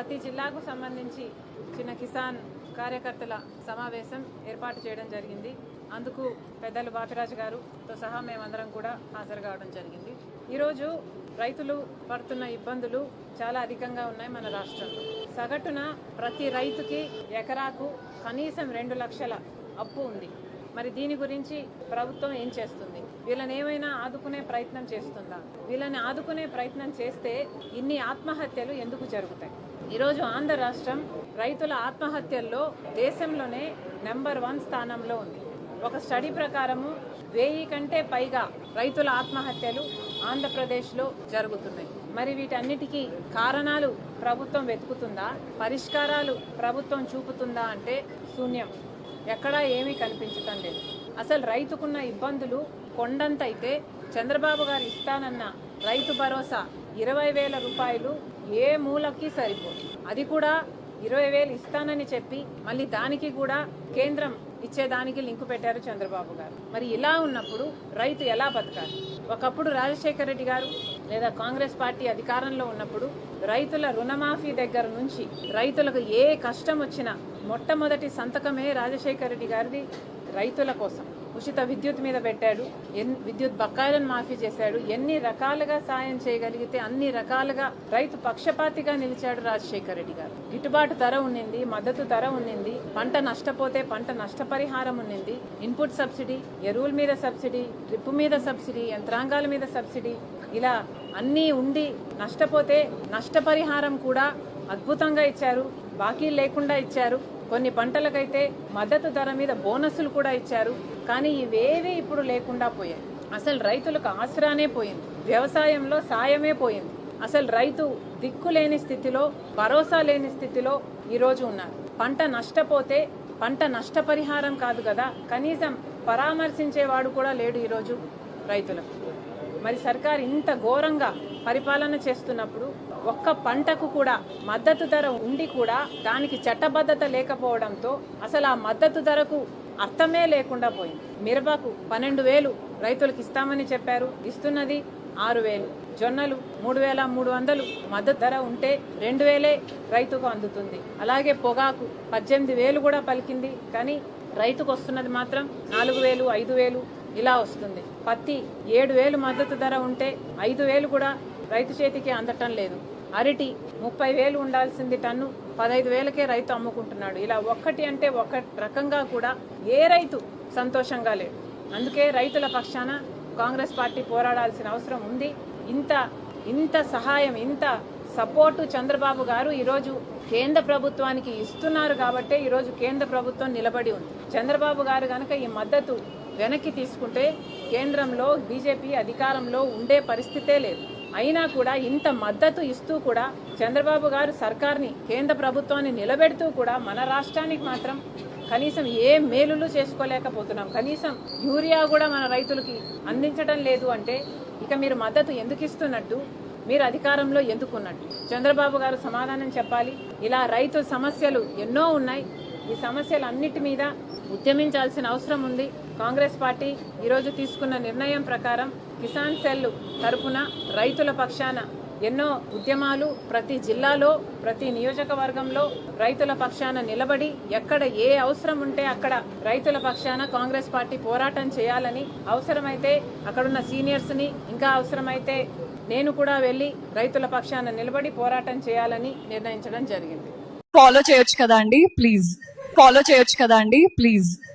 ప్రతి జిల్లాకు సంబంధించి చిన్న కిసాన్ కార్యకర్తల సమావేశం ఏర్పాటు చేయడం జరిగింది. అందుకు పెద్దలు బాపిరాజు గారుతో సహా మేమందరం కూడా హాజరు కావడం జరిగింది. ఈరోజు రైతులు పడుతున్న ఇబ్బందులు చాలా అధికంగా ఉన్నాయి మన రాష్ట్రంలో. సగటున ప్రతి రైతుకి ఎకరాకు కనీసం రెండు లక్షల అప్పు ఉంది. మరి దీని గురించి ప్రభుత్వం ఏం చేస్తుంది? వీళ్ళని ఏమైనా ఆదుకునే ప్రయత్నం చేస్తుందా? వీళ్ళని ఆదుకునే ప్రయత్నం చేస్తే ఇన్ని ఆత్మహత్యలు ఎందుకు జరుగుతాయి? ఈరోజు ఆంధ్ర రాష్ట్రం రైతుల ఆత్మహత్యల్లో దేశంలోనే నెంబర్ వన్ స్థానంలో ఉంది. ఒక స్టడీ ప్రకారము వెయ్యి కంటే పైగా రైతుల ఆత్మహత్యలు ఆంధ్రప్రదేశ్లో జరుగుతున్నాయి. మరి వీటన్నిటికీ కారణాలు ప్రభుత్వం వెతుకుతుందా? పరిష్కారాలు ప్రభుత్వం చూపుతుందా అంటే శూన్యం. ఎక్కడా ఏమీ కనిపించటం లేదు. అసలు రైతుకున్న ఇబ్బందులు కొండంతైతే చంద్రబాబు గారు ఇస్తానన్న రైతు భరోసా ఇరవై వేల రూపాయలు ఏ మూలకి సరిపోదు. అది కూడా ఇరవై వేలు ఇస్తానని చెప్పి మళ్ళీ దానికి కూడా కేంద్రం ఇచ్చేదానికి లింకు పెట్టారు చంద్రబాబు గారు. మరి ఇలా ఉన్నప్పుడు రైతు ఎలా బతకాలి? ఒకప్పుడు రాజశేఖర రెడ్డి గారు లేదా కాంగ్రెస్ పార్టీ అధికారంలో ఉన్నప్పుడు రైతుల రుణమాఫీ దగ్గర నుంచి రైతులకు ఏ కష్టం వచ్చినా మొట్టమొదటి సంతకమే రాజశేఖర రెడ్డి గారిది రైతుల కోసం. ఉచిత విద్యుత్ మీద పెట్టాడు. ఎన్ విద్యుత్ బకాయిలను మాఫీ చేశాడు. ఎన్ని రకాలుగా సాయం చేయగలిగితే అన్ని రకాలుగా రైతు పక్షపాతిగా నిలిచాడు రాజశేఖర రెడ్డి గారు. గిట్టుబాటు ధర ఉన్నింది మద్దతు ధర ఉన్నింది పంట నష్టపోతే పంట నష్టపరిహారం ఉన్నింది ఇన్పుట్ సబ్సిడీ ఎరువుల మీద సబ్సిడీ డ్రిప్ మీద సబ్సిడీ యంత్రాంగాల మీద సబ్సిడీ ఇలా అన్నీ ఉండి నష్టపోతే నష్టపరిహారం కూడా అద్భుతంగా ఇచ్చారు. బాకీ లేకుండా ఇచ్చారు. కొన్ని పంటలకైతే మద్దతు ధర మీద బోనస్సులు కూడా ఇచ్చారు. కానీ ఇవేవి ఇప్పుడు లేకుండా పోయాయి. అసలు రైతులకు ఆసరానే పోయింది. వ్యవసాయంలో సాయమే పోయింది. అసలు రైతు దిక్కు లేని స్థితిలో భరోసా లేని స్థితిలో ఈరోజు ఉన్నారు. పంట నష్టపోతే పంట నష్టపరిహారం కాదు కదా. కనీసం పరామర్శించేవాడు కూడా లేడు ఈరోజు రైతులకు. మరి సర్కార్ ఇంత ఘోరంగా పరిపాలన చేస్తున్నప్పుడు ఒక్క పంటకు కూడా మద్దతు ధర ఉండి కూడా దానికి చట్టబద్ధత లేకపోవడంతో అసలు ఆ మద్దతు ధరకు అర్థమే లేకుండా పోయింది. మిరపకు పన్నెండు వేలు రైతులకు ఇస్తామని చెప్పారు. ఇస్తున్నది ఆరు వేలు. జొన్నలు మూడు వేల మూడు వందలు. మద్దతు ధర ఉంటే రెండు వేలే రైతుకు అందుతుంది. అలాగే పొగాకు పద్దెనిమిది వేలు కూడా పలికింది. కానీ రైతుకు వస్తున్నది మాత్రం నాలుగు వేలు ఐదు వేలు ఇలా వస్తుంది. పత్తి ఏడు వేలు మద్దతు ధర ఉంటే ఐదు వేలు కూడా రైతు చేతికి అందటం లేదు. అరటి ముప్పై వేలు ఉండాల్సింది టన్ను పదహైదు వేలకే రైతు అమ్ముకుంటున్నాడు. ఇలా ఒక్కటి అంటే ఒక రకంగా కూడా ఏ రైతు సంతోషంగా లేడు. అందుకే రైతుల పక్షాన కాంగ్రెస్ పార్టీ పోరాడాల్సిన అవసరం ఉంది. ఇంత ఇంత సహాయం ఇంత సపోర్టు చంద్రబాబు గారు ఈరోజు కేంద్ర ప్రభుత్వానికి ఇస్తున్నారు కాబట్టే ఈరోజు కేంద్ర ప్రభుత్వం నిలబడి ఉంది. చంద్రబాబు గారు కనుక ఈ మద్దతు వెనక్కి తీసుకుంటే కేంద్రంలో బీజేపీ అధికారంలో ఉండే పరిస్థితే లేదు. అయినా కూడా ఇంత మద్దతు ఇస్తూ కూడా చంద్రబాబు గారు సర్కార్ని కేంద్ర ప్రభుత్వాన్ని నిలబెడుతూ కూడా మన రాష్ట్రానికి మాత్రం కనీసం ఏ మేలులు చేసుకోలేకపోతున్నాం. కనీసం యూరియా కూడా మన రైతులకి అందించడం లేదు అంటే ఇక మీరు మద్దతు ఎందుకు ఇస్తున్నట్టు? మీరు అధికారంలో ఎందుకున్నట్టు? చంద్రబాబు గారు సమాధానం చెప్పాలి. ఇలా రైతు సమస్యలు ఎన్నో ఉన్నాయి. ఈ సమస్యలన్నిటి మీద ఉద్యమించాల్సిన అవసరం ఉంది. కాంగ్రెస్ పార్టీ ఈరోజు తీసుకున్న నిర్ణయం ప్రకారం కిసాన్ సెల్ తరపున రైతుల పక్షాన ఎన్నో ఉద్యమాలు ప్రతి జిల్లాలో ప్రతి నియోజకవర్గంలో రైతుల పక్షాన నిలబడి ఎక్కడ ఏ అవసరం ఉంటే అక్కడ రైతుల పక్షాన కాంగ్రెస్ పార్టీ పోరాటం చేయాలని అవసరమైతే అక్కడున్న సీనియర్స్ని ఇంకా అవసరమైతే నేను కూడా వెళ్ళి రైతుల పక్షాన నిలబడి పోరాటం చేయాలని నిర్ణయించడం జరిగింది. ఫాలో చేయొచ్చు కదా అండి? ప్లీజ్ ఫాలో చేయొచ్చు కదా అండి? ప్లీజ్.